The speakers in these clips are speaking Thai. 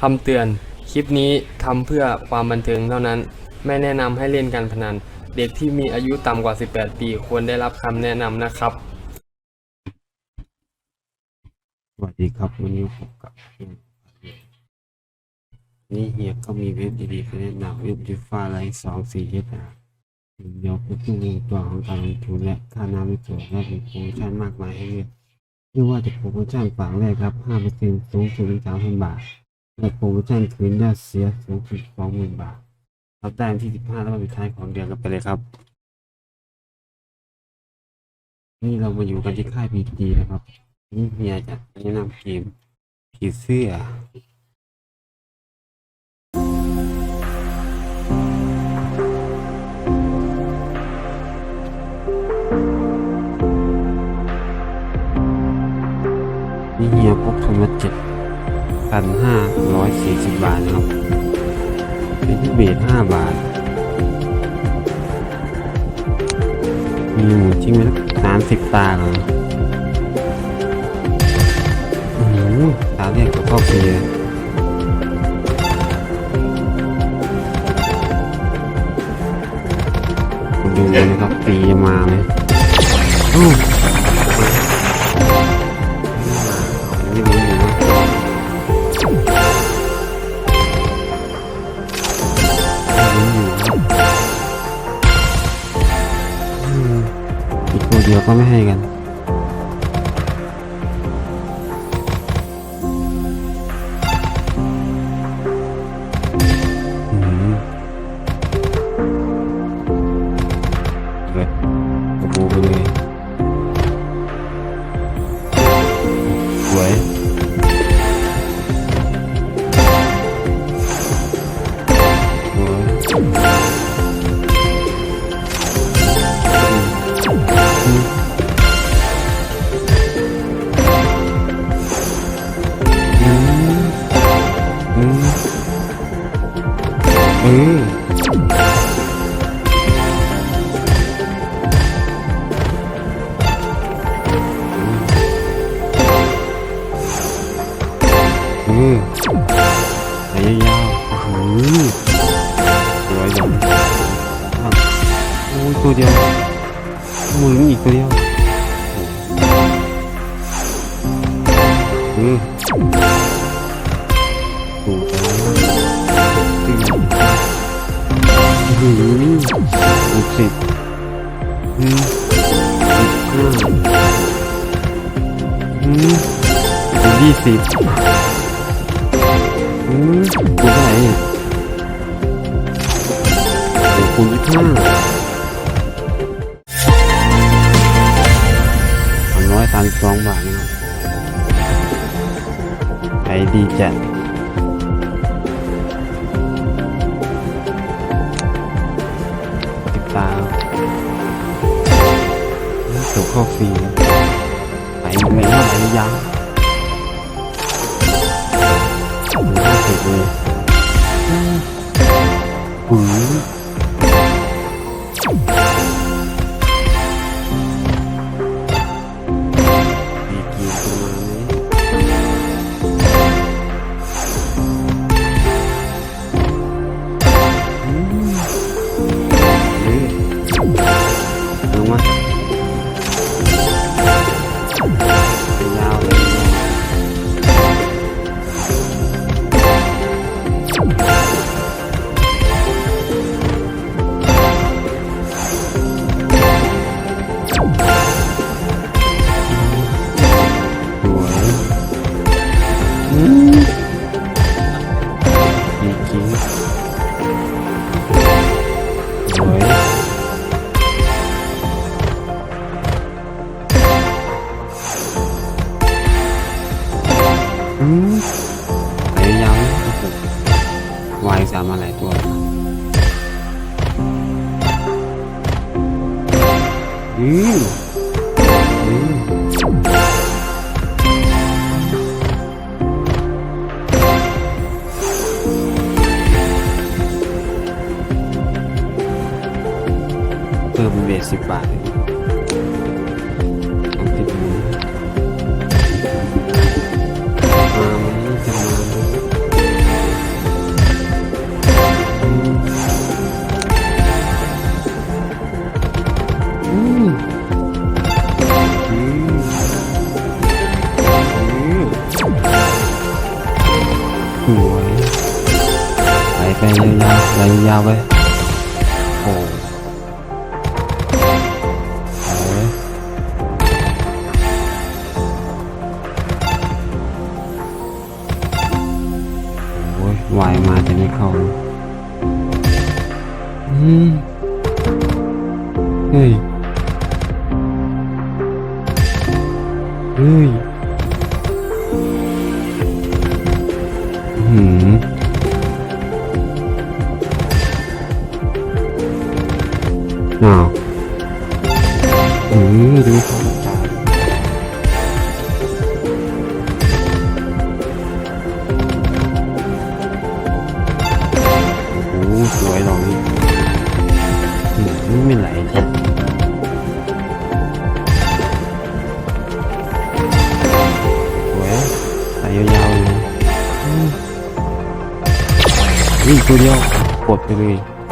คำเตือน คลิปนี้ทำเพื่อความบันเทิงเท่านั้น ไม่แนะนำให้เล่นการพนัน เด็กที่มีอายุต่ำกว่า 18 ปีควรได้รับคำแนะนำนะครับ สวัสดีครับ วันนี้พบกับเฮียนี่เฮียก็มีเว็บดีๆมาแนะนำเว็บดิฟ้าไลท์สองสี่เอสอาเดี๋ยวเป็นตู้วงตัวของการลงทุนและค่าน้ำไม่สวยและมีโปรโมชั่นมากมายให้เลือกไม่ว่าจะโปรโมชั่นฝังแรกครับห้าเปอร์เซ็นต์สูงสุดถึงสามพันบาท และโปรโมชั่นคืนยอดเสียสูงสุดสองหมื่นบาทรับได้วันที่สิบห้าแล้ววันสุดท้ายของเดือนกันไปเลยครับ นี่เรามาอยู่กันที่ค่ายพีจีนะครับ นี่เฮียจะแนะนำเกมผีเสื้อนี่เฮียพกทุนมาเจ็ด พันห้าร้อยสี่สิบาทนะครับเป็นที่เบสห้าบาท มีหมูจิ้มไปสามสิบตาเลยโอ้โหตาเรียกกับข้าวฟรีเลยดูนนะครับฟรีมาไหมโอ้ไม่รู้ อีกตัว สิบอืมคูณเท่าไหร่เนี่ยโอ้คูณยี่สิบห้าสามร้อยสามสิบสองบาทนะครับไอดีจัดติดตามตัวข้าฟรีไหลไม่ไหลยาว 你不是故 เพิ่มเบสิบบาทติดมือสวยไหลไปยาวไหยาวไปโอ้ วายมาแต่ไม่เข้านะอืมเฮ้ย เฮ้ยหืมอ้าวเออดูเขา ดียว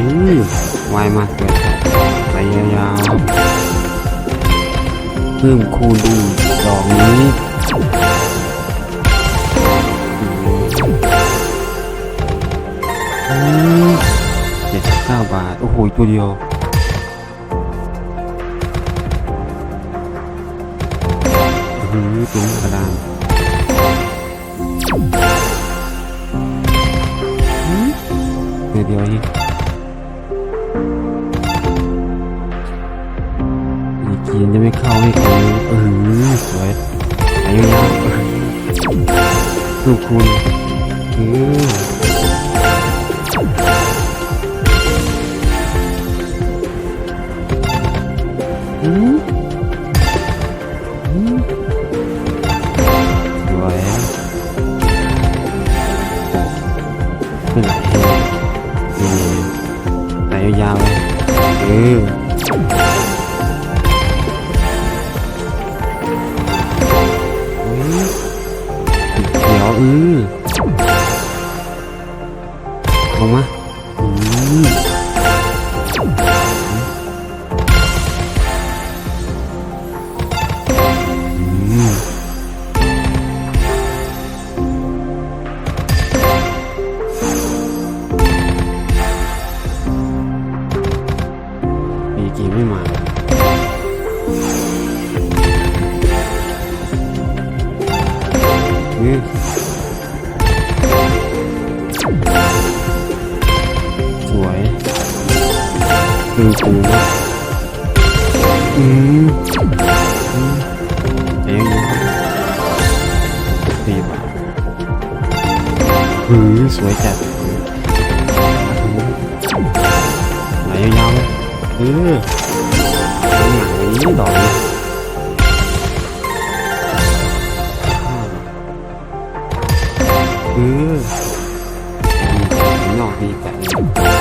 อืมวายมาสวยไปยาวๆเพิ่มคูณดีดอกนี้อืมเจ็ดสิบเก้าบาท โอ้โห ตัวเดียวหือตุ้งกระดานเดี๋ยวเดี๋ยวอีก อีกกีนจะไม่เข้าให้กูเออสวยอายุยาวลูกคุณอออืมอืมสวยไม่ไหลนี่ไหลยาวเลยเออ ออลงมาอืมอืมปีกีไม่มานี่ คือกูนะอืมอืมเองตีบาทหือสวยจัดไหลยาวๆเลยเออหนังนี้ดอกนี้เออดอกดีจัด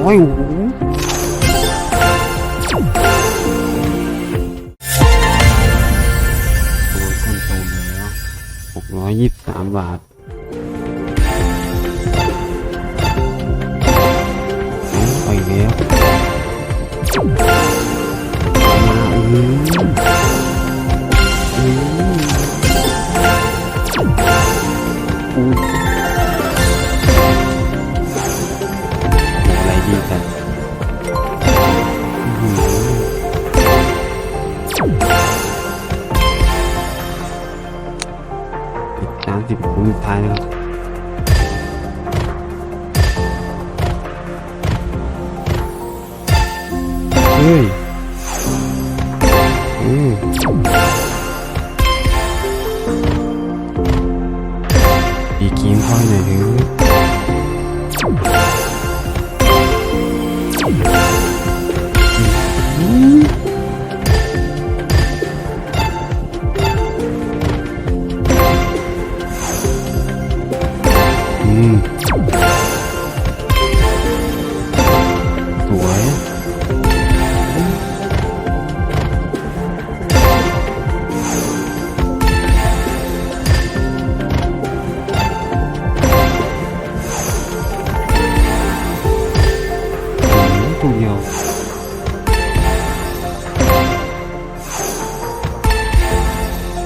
หโอ้ยโอ้กร้อยยี่สิบสามบาท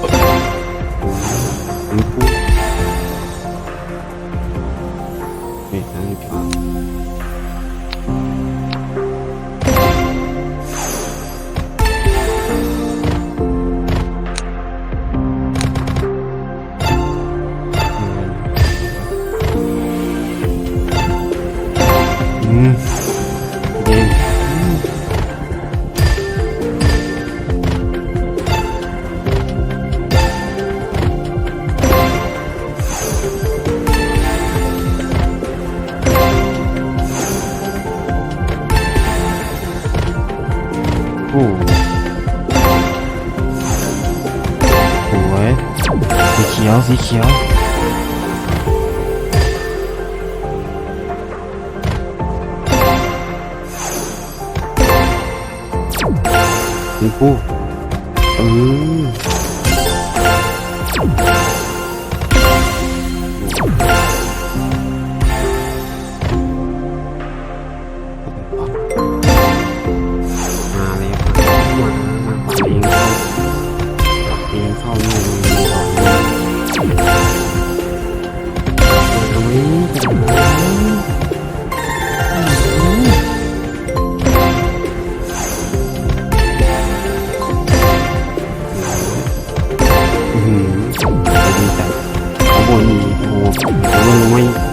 Okay. 귀여워. 오고. 음. 我